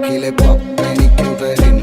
ബാക്കിലെ പപ്പെനിക്കു തരിൻ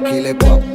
tranquille et propre.